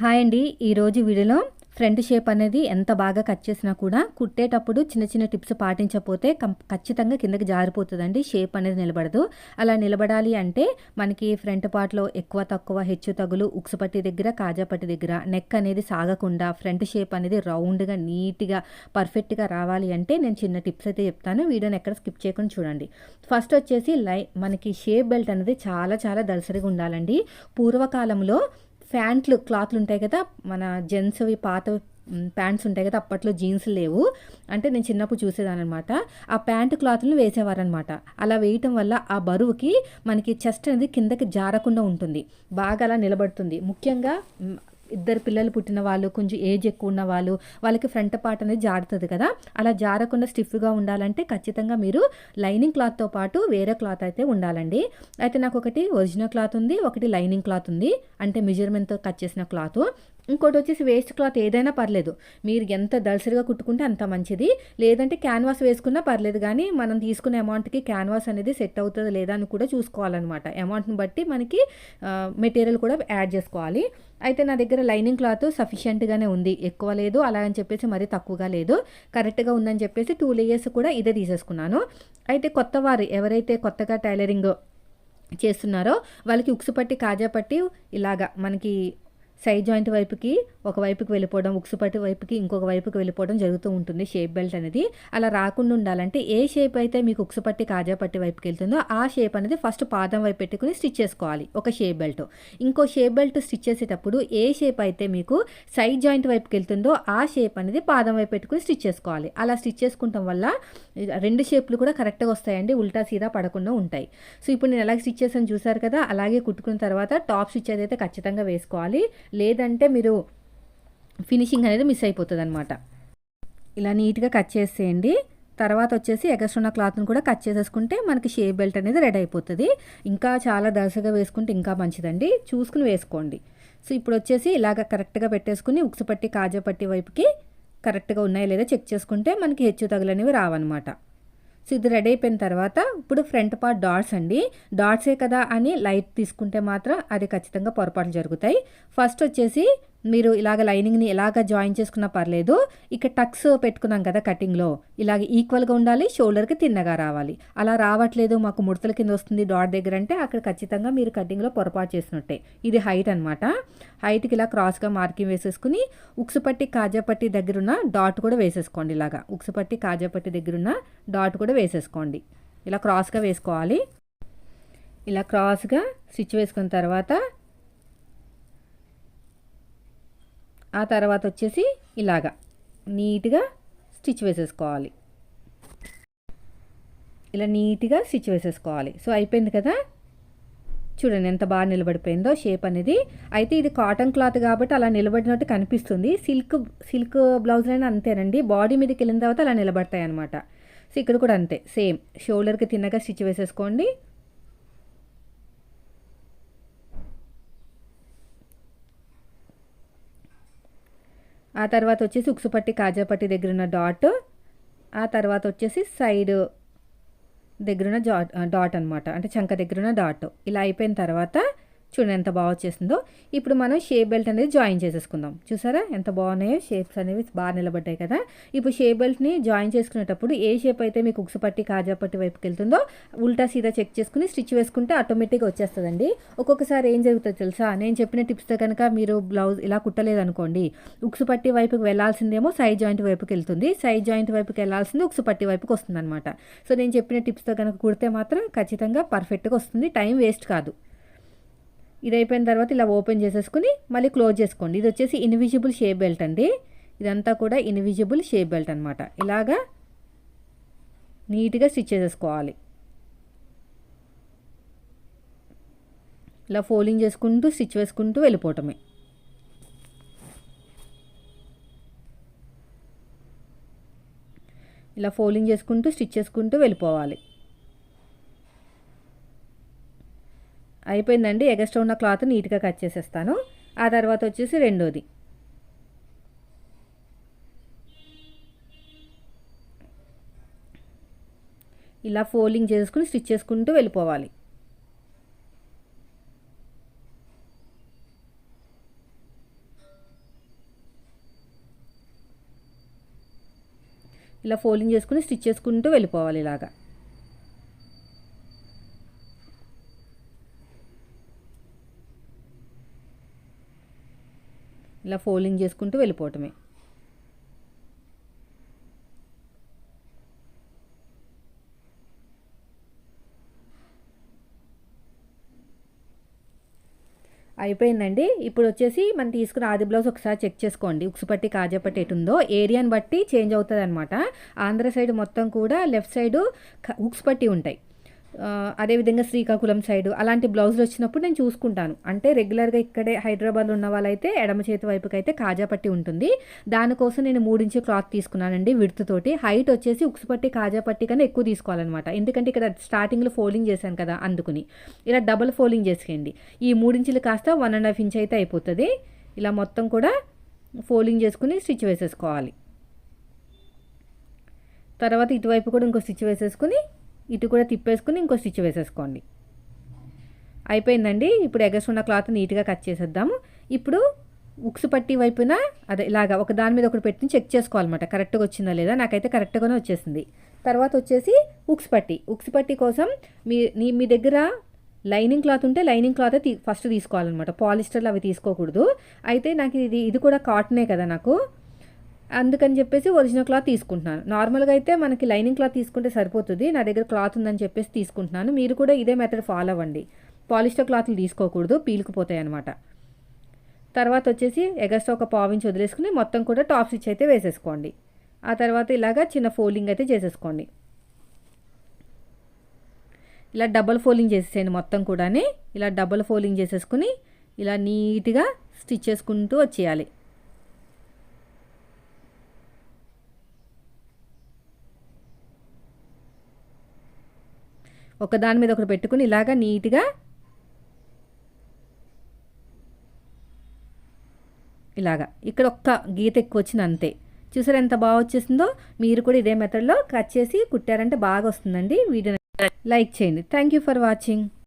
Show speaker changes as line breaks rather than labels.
Hi అండి. ఈరోజు వీడియోలో ఫ్రంట్ షేప్ అనేది ఎంత బాగా కట్ చేసినా కూడా కుట్టేటప్పుడు చిన్న చిన్న టిప్స్ పాటించకపోతే కం- ఖచ్చితంగా కిందకి జారిపోతుందండి. షేప్ అనేది నిలబడదు. అలా నిలబడాలి అంటే మనకి ఫ్రంట్ పార్ట్లో ఎక్కువ తక్కువ హెచ్చు తగులు ఉక్సుపట్టి దగ్గర కాజా పట్టి దగ్గర నెక్ అనేది సాగకుండా ఫ్రంట్ షేప్ అనేది రౌండ్గా నీట్గా పర్ఫెక్ట్గా రావాలి అంటే నేను చిన్న టిప్స్ అయితే చెప్తాను. వీడియోని ఎక్కడ స్కిప్ చేయకుండా చూడండి. ఫస్ట్ వచ్చేసి లై మనకి షేప్ బెల్ట్ అనేది చాలా చాలా దలసరిగా ఉండాలండి. పూర్వకాలంలో ప్యాంట్లు క్లాత్లు ఉంటాయి కదా మన జెంట్స్వి పాత ప్యాంట్స్ ఉంటాయి కదా అప్పట్లో జీన్స్ లేవు. అంటే నేను చిన్నప్పుడు చూసేదాన్ని అనమాట ఆ ప్యాంట్ క్లాత్లు వేసేవారనమాట అలా వేయటం వల్ల ఆ బరువుకి మనకి చెస్ట్ అనేది కిందకి జారకుండా ఉంటుంది. బాగా అలా నిలబడుతుంది. ముఖ్యంగా ఇద్దరు పిల్లలు పుట్టిన వాళ్ళు కొంచెం ఏజ్ ఎక్కువ ఉన్న వాళ్ళు వాళ్ళకి ఫ్రంట్ పార్ట్ అనేది జారుతుంది కదా. అలా జారకుండా స్టిఫ్గా ఉండాలంటే ఖచ్చితంగా మీరు లైనింగ్ క్లాత్తో పాటు వేరే క్లాత్ అయితే ఉండాలండి. అయితే నాకు ఒకటి ఒరిజినల్ క్లాత్ ఉంది ఒకటి లైనింగ్ క్లాత్ ఉంది. అంటే మెజర్మెంట్తో కట్ చేసిన క్లాత్ ఇంకోటి వచ్చేసి వేస్ట్ క్లాత్ ఏదైనా పర్లేదు. మీరు ఎంత దళసరిగా కుట్టుకుంటే అంత మంచిది. లేదంటే క్యాన్వాస్ వేసుకున్నా పర్లేదు కానీ మనం తీసుకున్న అమౌంట్కి క్యాన్వాస్ అనేది సెట్ అవుతుందా లేదా అని కూడా చూసుకోవాలన్నమాట. అమౌంట్ని బట్టి మనకి మెటీరియల్ కూడా యాడ్ చేసుకోవాలి. అయితే నా దగ్గర లైనింగ్ క్లాత్ సఫిషియెంట్గానే ఉంది. ఎక్కువ లేదు అలా అని చెప్పేసి మరీ తక్కువగా లేదు. కరెక్ట్గా ఉందని చెప్పేసి టూ లేయర్స్ కూడా ఇదే తీసేసుకున్నాను. అయితే కొత్త వారు ఎవరైతే కొత్తగా టైలరింగ్ చేస్తున్నారో వాళ్ళకి ఉక్సు పట్టి కాజా పట్టి ఇలాగా మనకి సైడ్ జాయింట్ వైపుకి ఒక వైపుకి వెళ్ళిపోవడం ఉక్సుపట్టి వైపుకి ఇంకొక వైపుకి వెళ్ళిపోవడం జరుగుతూ ఉంటుంది షేప్ బెల్ట్ అనేది. అలా రాకుండా ఉండాలంటే ఏ షేప్ అయితే మీకు ఉక్సుపట్టి కాజాపట్టి కాజా పట్టి వైపుకి వెళ్తుందో ఆ షేప్ అనేది ఫస్ట్ పాదం వైపు పెట్టుకుని స్టిచ్ చేసుకోవాలి ఒక షేప్ బెల్ట్. ఇంకో షేప్ బెల్ట్ స్టిచ్ చేసేటప్పుడు ఏ షేప్ అయితే మీకు సైడ్ జాయింట్ వైపుకి వెళ్తుందో ఆ షేప్ అనేది పాదం వైపు పెట్టుకుని స్టిచ్ చేసుకోవాలి. అలా స్టిచ్ చేసుకుంటాం వల్ల రెండు షేప్లు కూడా కరెక్ట్గా వస్తాయండి ఉల్టా సీదా పడకుండా ఉంటాయి. సో ఇప్పుడు నేను ఎలా స్టిచ్ చేసాను చూసారు కదా? అలాగే కుట్టుకున్న తర్వాత టాప్ స్టిచ్ అయితే ఖచ్చితంగా వేసుకోవాలి. లేదంటే మీరు ఫినిషింగ్ అనేది మిస్ అయిపోతుంది అనమాట ఇలా నీట్గా కట్ చేసేయండి. తర్వాత వచ్చేసి ఎగస్ట్రా ఉన్న క్లాత్ని కూడా కట్ చేసేసుకుంటే మనకి షేప్ బెల్ట్ అనేది రెడీ అయిపోతుంది. ఇంకా చాలా దశగా వేసుకుంటే ఇంకా మంచిదండి. చూసుకుని వేసుకోండి. సో ఇప్పుడు వచ్చేసి ఇలాగ కరెక్ట్గా పెట్టేసుకుని ఉక్సు పట్టి కాజా పట్టి వైపుకి కరెక్ట్గా ఉన్నాయో లేదో చెక్ చేసుకుంటే మనకి హెచ్చు తగులనేవి రావన్నమాట. సో ఇది రెడీ అయిపోయిన తర్వాత ఇప్పుడు ఫ్రంట్ పార్ట్ డాట్స్ అండి. డాట్సే కదా అని లైట్ తీసుకుంటే మాత్రం అది ఖచ్చితంగా పొరపాట్లు జరుగుతాయి. ఫస్ట్ వచ్చేసి మీరు ఇలాగ లైనింగ్ని ఎలాగ జాయిన్ చేసుకున్నా పర్లేదు. ఇక టక్స్ పెట్టుకున్నాం కదా కటింగ్లో. ఇలాగ ఈక్వల్గా ఉండాలి షోల్డర్కి తిన్నగా రావాలి. అలా రావట్లేదు మాకు ముడతల కింద వస్తుంది డాట్ దగ్గర అంటే అక్కడ ఖచ్చితంగా మీరు కటింగ్లో పొరపాటు చేసినట్టే. ఇది హైట్ అనమాట హైట్కి ఇలా క్రాస్గా మార్కింగ్ వేసేసుకుని ఉక్సుపట్టి కాజాపట్టి దగ్గరున్న డాట్ కూడా వేసేసుకోండి ఇలాగా. ఉక్సుపట్టి కాజాపట్టి దగ్గరున్న డాట్ కూడా వేసేసుకోండి. ఇలా క్రాస్గా వేసుకోవాలి. ఇలా క్రాస్గా స్టిచ్ వేసుకున్న తర్వాత ఆ తర్వాత వచ్చేసి ఇలాగా నీట్గా స్టిచ్ వేసేసుకోవాలి. ఇలా నీట్గా స్టిచ్ వేసేసుకోవాలి. సో అయిపోయింది కదా? చూడండి ఎంత బాగా నిలబడిపోయిందో షేప్ అనేది. అయితే ఇది కాటన్ క్లాత్ కాబట్టి అలా నిలబడినట్టు కనిపిస్తుంది. సిల్క్ సిల్క్ బ్లౌజ్లైనా అంతేనండి. బాడీ మీదకి వెళ్ళిన తర్వాత అలా నిలబడతాయి అనమాట సో ఇక్కడ కూడా అంతే. సేమ్. షోల్డర్కి తిన్నగా స్టిచ్ వేసేసుకోండి. ఆ తర్వాత వచ్చేసి ఉక్సుపట్టి కాజాపట్టి దగ్గర ఉన్న డాట్ ఆ తర్వాత వచ్చేసి సైడ్ దగ్గరున్న డాట్ డాట్ అనమాట అంటే చంక దగ్గరున్న డాట్ ఇలా అయిపోయిన తర్వాత చూడండి ఎంత బాగా వచ్చేసిందో. ఇప్పుడు మనం షేప్ బెల్ట్ అనేది జాయిన్ చేసేసుకుందాం. చూసారా? ఎంత బాగున్నాయో? షేప్స్ అనేవి బాగా నిలబడ్డాయి కదా. ఇప్పుడు షేప్ బెల్ట్ని జాయిన్ చేసుకునేటప్పుడు ఏ షేప్ అయితే మీకు కాజా పట్టి వైపుకి వెళ్తుందో ఉల్టా సీదా చెక్ చేసుకుని స్టిచ్ వేసుకుంటే ఆటోమేటిక్గా వచ్చేస్తుందండి. ఒక్కొక్కసారి ఏం జరుగుతుందో తెలుసా? నేను చెప్పిన టిప్స్తో కనుక మీరు బ్లౌజ్ ఇలా కుట్టలేదు అనుకోండి ఉక్సుపట్టి వైపుకి వెళ్ళాల్సిందేమో సైడ్ జాయింట్ వైపుకి వెళ్తుంది. సైడ్ జాయింట్ వైపుకి వెళ్ళాల్సింది ఉక్సుపట్టి వైపుకి వస్తుందనమాట సో నేను చెప్పిన టిప్స్తో కనుక కుడితే మాత్రం ఖచ్చితంగా పర్ఫెక్ట్గా వస్తుంది. టైం వేస్ట్ కాదు. ఇది అయిపోయిన తర్వాత ఇలా ఓపెన్ చేసేసుకుని మళ్ళీ క్లోజ్ చేసుకోండి. ఇది వచ్చేసి ఇన్విజిబుల్ షేప్ బెల్ట్ అండి. ఇదంతా కూడా ఇన్విజిబుల్ షేప్ బెల్ట్ అనమాట ఇలాగా నీట్గా స్టిచ్ చేసేసుకోవాలి. ఇలా ఫోల్డింగ్ చేసుకుంటూ స్టిచ్ వేసుకుంటూ వెళ్ళిపోవటమే. ఇలా ఫోల్డింగ్ చేసుకుంటూ స్టిచ్ చేసుకుంటూ వెళ్ళిపోవాలి. అయిపోయిందండి. ఎగస్ట్రా ఉన్న క్లాత్ నీట్గా కట్ చేసేస్తాను. ఆ తర్వాత వచ్చేసి రెండోది. ఇలా ఫోల్డింగ్ చేసుకుని స్టిచ్ చేసుకుంటూ వెళ్ళిపోవాలి. ఇలా ఫోల్డింగ్ చేసుకుని స్టిచ్ చేసుకుంటూ వెళ్ళిపోవాలి ఇలాగా. ఇలా ఫోల్డింగ్ చేసుకుంటూ వెళ్ళిపోవటమే. అయిపోయిందండి. ఇప్పుడు వచ్చేసి మనం తీసుకున్న ఆది బ్లౌజ్ ఒకసారి చెక్ చేసుకోండి. ఉక్సుపట్టి కాజాపట్టి ఎటు ఉందో. ఏరియాని బట్టి చేంజ్ అవుతుంది అనమాట ఆంధ్ర సైడ్ మొత్తం కూడా లెఫ్ట్ సైడు ఉక్స్ పట్టి ఉంటాయి. అదేవిధంగా శ్రీకాకుళం సైడు అలాంటి బ్లౌజులు వచ్చినప్పుడు నేను చూసుకుంటాను. అంటే రెగ్యులర్గా ఇక్కడే హైదరాబాద్లో ఉన్న వాళ్ళైతే ఎడమ చేతి వైపుకి అయితే కాజా పట్టి ఉంటుంది. దానికోసం నేను మూడించి క్లాత్ తీసుకున్నానండి విడుతుతోటి హైట్ వచ్చేసి ఉక్సు పట్టి కాజా పట్టి కన్నా ఎక్కువ తీసుకోవాలన్నమాట. ఎందుకంటే ఇక్కడ స్టార్టింగ్లో ఫోల్డింగ్ చేశాను కదా అందుకుని. ఇలా డబుల్ ఫోల్డింగ్ చేసేయండి ఈ మూడించులు కాస్త వన్ అండ్ హాఫ్ ఇంచ్ అయితే అయిపోతుంది. ఇలా మొత్తం కూడా ఫోల్డింగ్ చేసుకుని స్టిచ్ వేసేసుకోవాలి. తర్వాత ఇటువైపు కూడా ఇంకో స్టిచ్ వేసేసుకుని ఇటు కూడా తిప్పేసుకుని ఇంకో స్టిచ్ వేసేసుకోండి. అయిపోయిందండి. ఇప్పుడు ఎగర్స్ ఉన్న క్లాత్ నీట్గా కట్ చేసేద్దాము. ఇప్పుడు ఉక్స్ పట్టి వైపున అదే ఇలాగా ఒక దాని మీద ఒకటి పెట్టి చెక్ చేసుకోవాలన్నమాట. కరెక్ట్గా వచ్చిందా లేదా? నాకైతే కరెక్ట్గానే వచ్చేసింది. తర్వాత వచ్చేసి ఉక్స్ పట్టి. ఉక్స్ పట్టి కోసం మీ మీ దగ్గర లైనింగ్ క్లాత్ ఉంటే లైనింగ్ క్లాత్ ఫస్ట్ తీసుకోవాలన్నమాట. పాలిస్టర్లు అవి తీసుకోకూడదు. అయితే నాకు ఇది ఇది కూడా కాటనే కదా నాకు. అందుకని చెప్పేసి ఒరిజినల్ క్లాత్ తీసుకుంటున్నాను. నార్మల్గా అయితే మనకి లైనింగ్ క్లాత్ తీసుకుంటే సరిపోతుంది. నా దగ్గర క్లాత్ ఉందని చెప్పేసి తీసుకుంటున్నాను. మీరు కూడా ఇదే మెథడ్ ఫాలో అవ్వండి. పాలిస్టర్ క్లాత్లు తీసుకోకూడదు. పీలుకుపోతాయి అనమాట తర్వాత వచ్చేసి ఎగస్ట్రా ఒక పావించి వదిలేసుకుని మొత్తం కూడా టాప్ స్టిచ్ అయితే వేసేసుకోండి. ఆ తర్వాత ఇలాగా చిన్న ఫోల్డింగ్ అయితే చేసేసుకోండి. ఇలా డబల్ ఫోల్డింగ్ చేసేసేయండి మొత్తం కూడానే. ఇలా డబల్ ఫోల్డింగ్ చేసేసుకుని ఇలా నీట్గా స్టిచ్ చేసుకుంటూ వచ్చేయాలి. ఒక దాని మీద ఒకటి పెట్టుకుని ఇలాగా నీట్గా ఇలాగా. ఇక్కడ ఒక్క గీత ఎక్కువ వచ్చింది అంతే. చూసారు ఎంత బాగా వచ్చేసిందో? మీరు కూడా ఇదే మెథడ్లో కట్ చేసి కుట్టారంటే బాగా వస్తుందండి. వీడియో లైక్ చేయండి. Thank you for watching